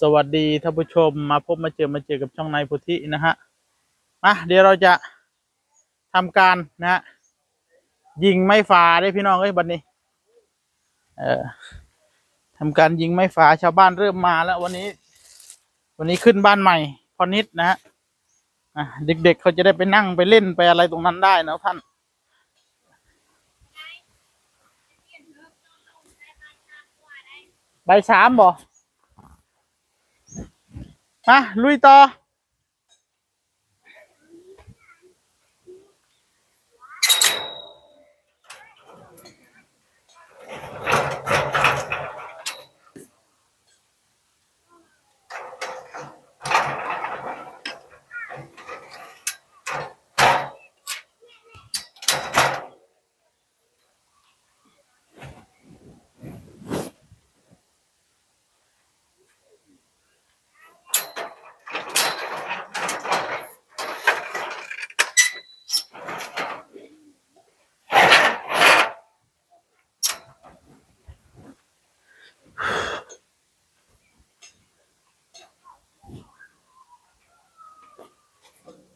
สวัสดีท่านผู้ชมมาพบมาเจอมาเจอกับช่องนายพุทธินะฮะมาเดี๋ยวเราจะทำการนะฮะยิงไม้ฟ้าได้พี่น้องเอ้ยบัดนี้ เอ่อทำการยิงไม้ฟ้าชาวบ้านเริ่มมาแล้ววันนี้ วันนี้ขึ้นบ้านใหม่พอนิดนะฮะอะเด็กๆเขาจะได้ไปนั่งไปเล่นไปอะไรตรงนั้นได้นะท่านใบสามบ่ มาลุยต่อ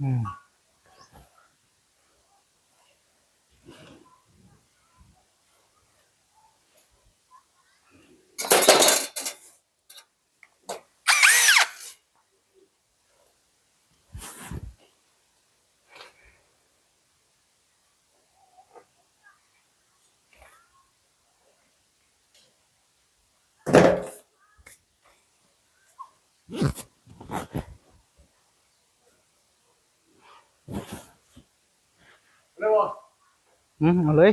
อ เงาก่อนอืมอืมเอาเลย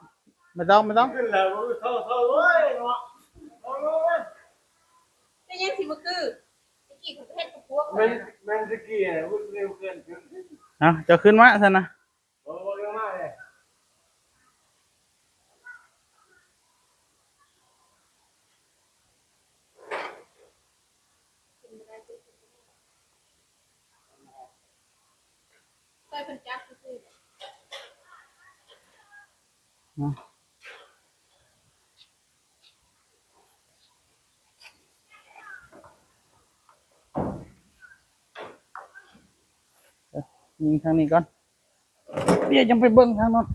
ไม่ไหวหรอกไม่ต้องไม่ต้องขึ้นแล้วเข้าเข้าเว้ยเนาะเอาเว้ยแต่ยังสิมาคือตะกี้ของประเทศกับพวกมันมันสกีเนี่ยวิ่งเร็วเกินขึ้นเอาจะขึ้นมาซะนะโอ้โหเร็วมากเลยเคยเป็นจักรคือ ยิงทางนี้ก่อนเดี๋ยวยังไปเบิ้งทางนั้น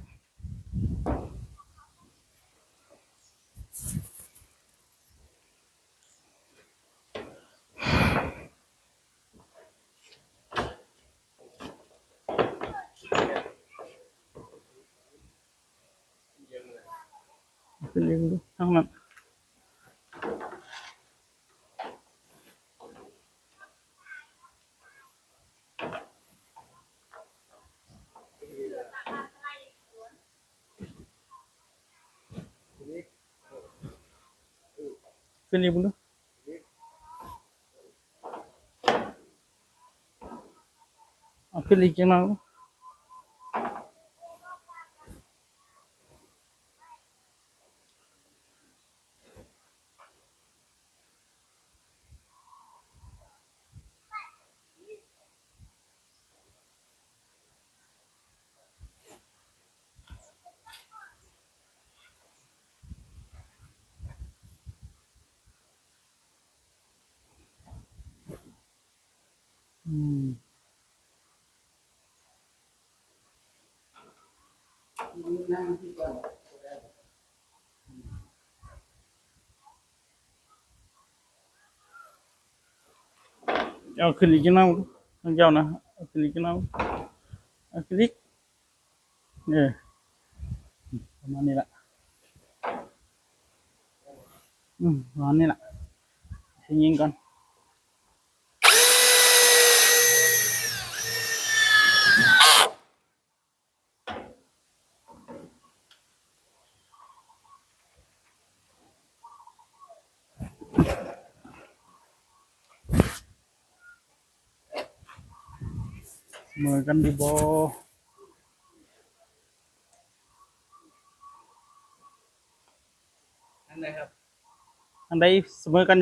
ขึ้นยิงดูทางนั้น ขึ้นยิ เอาขึ้นอีกจังหน่อยอืมเอาขึ้นอีกจังหน่อยน้องเจ้านะเอาขึ้นอีกจังหน่อยเอาขึ้นอีกเออประมาณนี้ละอืมประมาณนี้ละให้ยิงก่อน เหมือนกันดีบออันไหนครับอันใดเสมอกั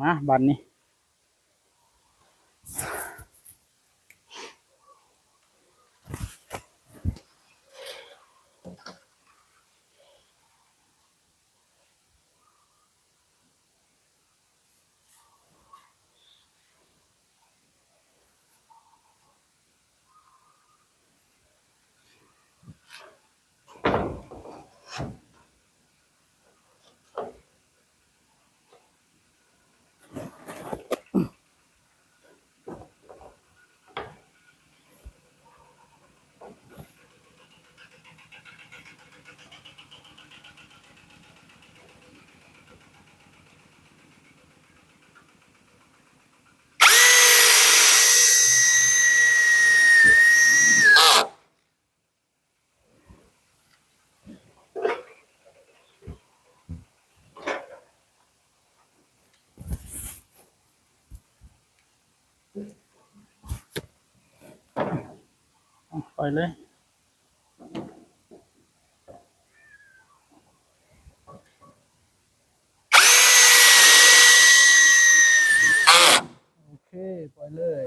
มาบ่อ่าสมีละเอากันนะอะปล่อยเลย ปล่อยเลยโอกาสแล้ว มาบัดนี้ เล่อยเลย โอเค ปล่อยเลย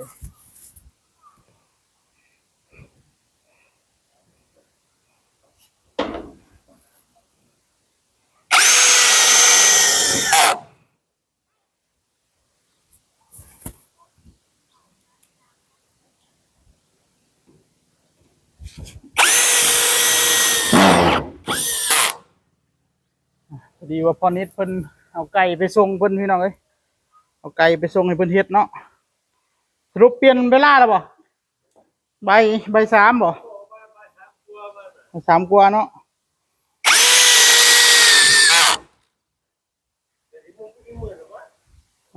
พอดีว่าพอนิดเพิ่นเอาไก่ไปส่งเพิ่นพี่น้องเอ้ยเอาไก่ไปส่งให้เพิ่นเฮ็ดเนาะสรุปเปลี่ยนเวลาแล้วบ่ใบใบสามบ่ใบสามกว่าเนาะ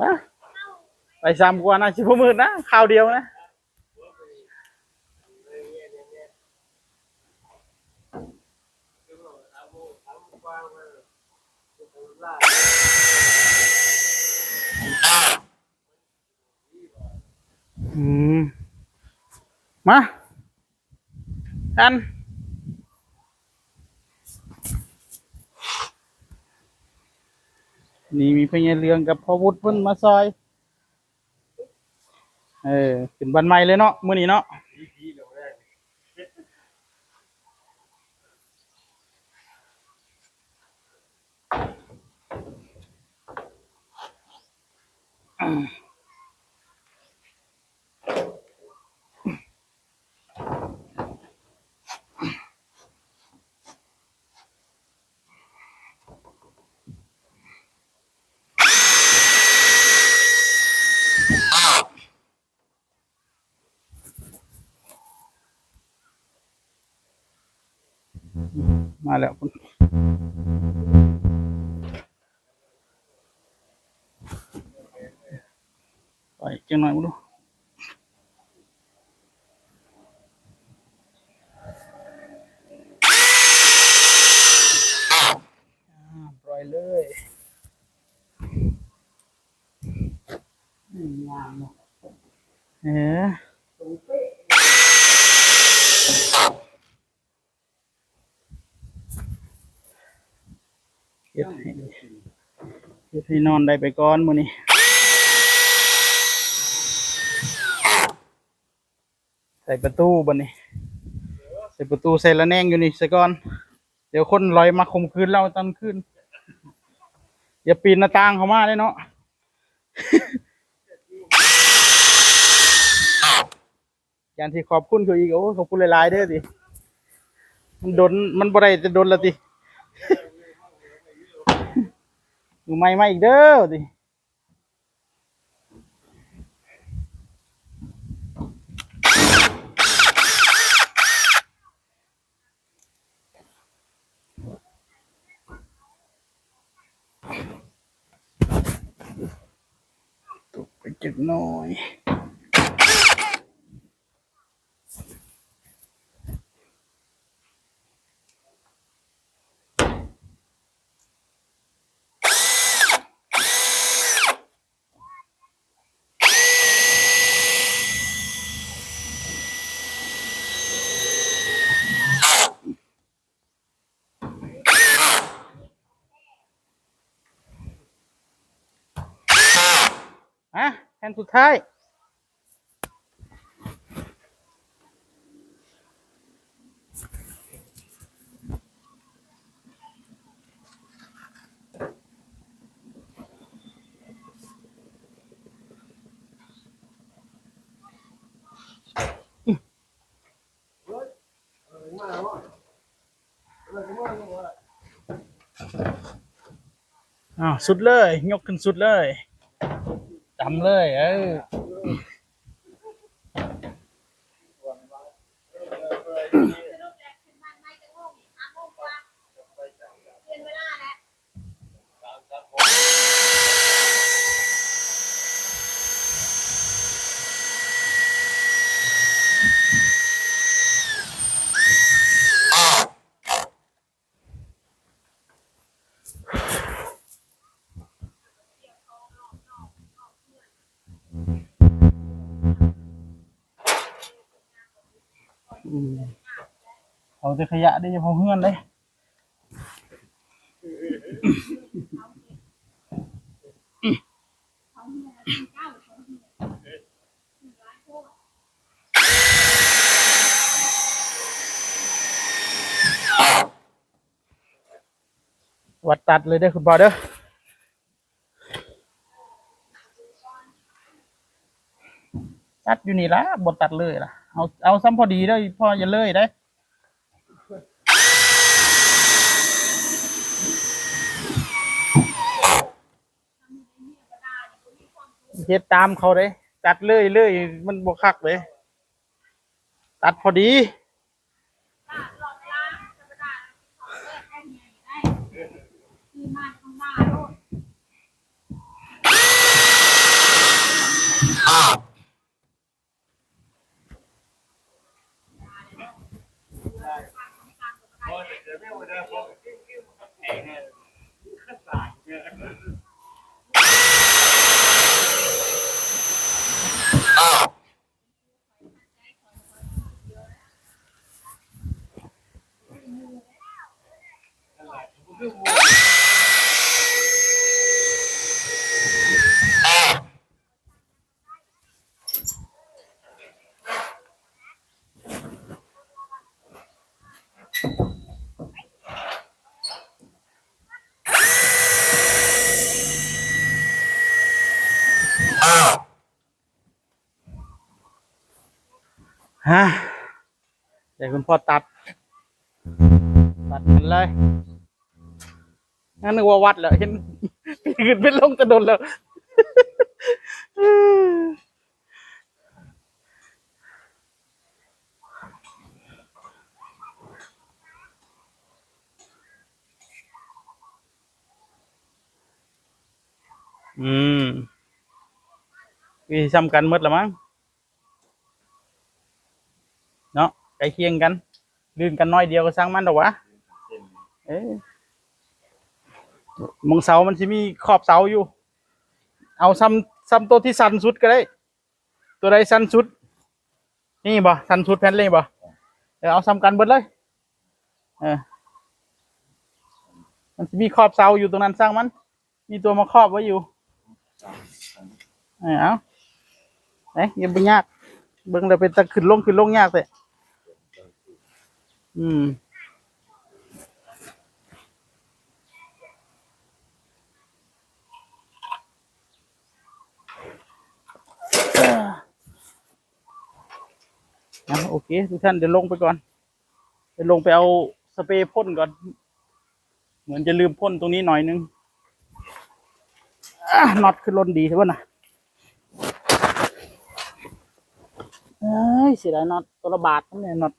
อะใบสามกว่านะสิบ่มืดนะข่าวเดียวนะ อืม มาอันนี่มีพญาเรืองกับพ่อวุฒิเพิ่นมาซอย เออขึ้นบันไม้เลยเนาะมื้อนี้เนาะมาแล้วคุณไปจังหน่อยมาดูอ่าปล่อยเลยอืมงามเนาะเอ๊ะ เฮ็ดให้ เฮ็ดให้นอนได้ไปก่อนมื้อนี้ใส่ประตูบัดนี้ ใส่ประตูใส่ละแนงอยู่นี่ซะก่อน เดี๋ยวคนลอยมาข่มคืนเราตอนคืนอย่าปีนหน้าต่างเข้ามาเลยเนาะอย่างที่ขอบคุณเขาอีกโอ้ขอบคุณหลายๆเด้อติมันโดนมันบ่ได้จะโดนละติ หนูไม่มาอีกเด้อดิตกไปจักหน่อย อะแผ่นสุดท้าย อ้าวสุดเลย ยกขึ้นสุดเลย จำเลย เออ เอาแต่ขยะได้เฉพาะเฮือนเลยวัดตัดเลยเด้คุณพ่อเด้อตัดอยู่นี่ละบดตัดเลยล่ะ เอาเอาซ้ำพอดีเด้พ่ออย่าเลยได้เฮ็ดตามเขาเลยตัดเลยเลยมันบวคักเลย ตัดพอดีอ้างธรรมดาเขาเลิกได้เฮียอยู่ได้คือมาข้างหน้าโลด เดี๋ยวไม่เอาเดี๋ยวผมกิ้งกิ้งมันแข็ง เนี่ยขึ้นสายเนี่ย พอตัด ตัดมันเลยงั้นนึกว่าวัดแล้วเห็นขึ้นเป็นลงกระโดดแล้วอืมวิซ้ำกันหมดแล้วมั้ง เนาะ ใกล้เคียงกันลื่นกันน้อยเดียวก็สร้างมันดอวะเอ๊ะมองเสามันจะมีขอบเสาอยู่ เอาซ้ำซ้ำตัวที่สั้นสุดก็ได้ ตัวใดสั้นสุด นี่บ่สั้นสุดแผ่นเลยบ่เออเอาซ้ำกันเบิดเลย เออ มันจะมีขอบเสาอยู่ตรงนั้นสร้างมัน มีตัวมาครอบไว้อยู่ เออเอาเอ๊ะยังไปยาก เบิ่งเลยเป็นตะขึ้นลงขึ้นลงยากแต่ อืม นะโอเค ทุกท่านเดี๋ยวลงไปก่อน เดี๋ยวลงไปเอาสเปรย์พ่นก่อน เหมือนจะลืมพ่นตรงนี้หน่อยนึงน็อตขึ้นล้นดีใช่ป่ะนะเอ้ยเสียดายน็อตตัวละบาทนั่นแหละน็อต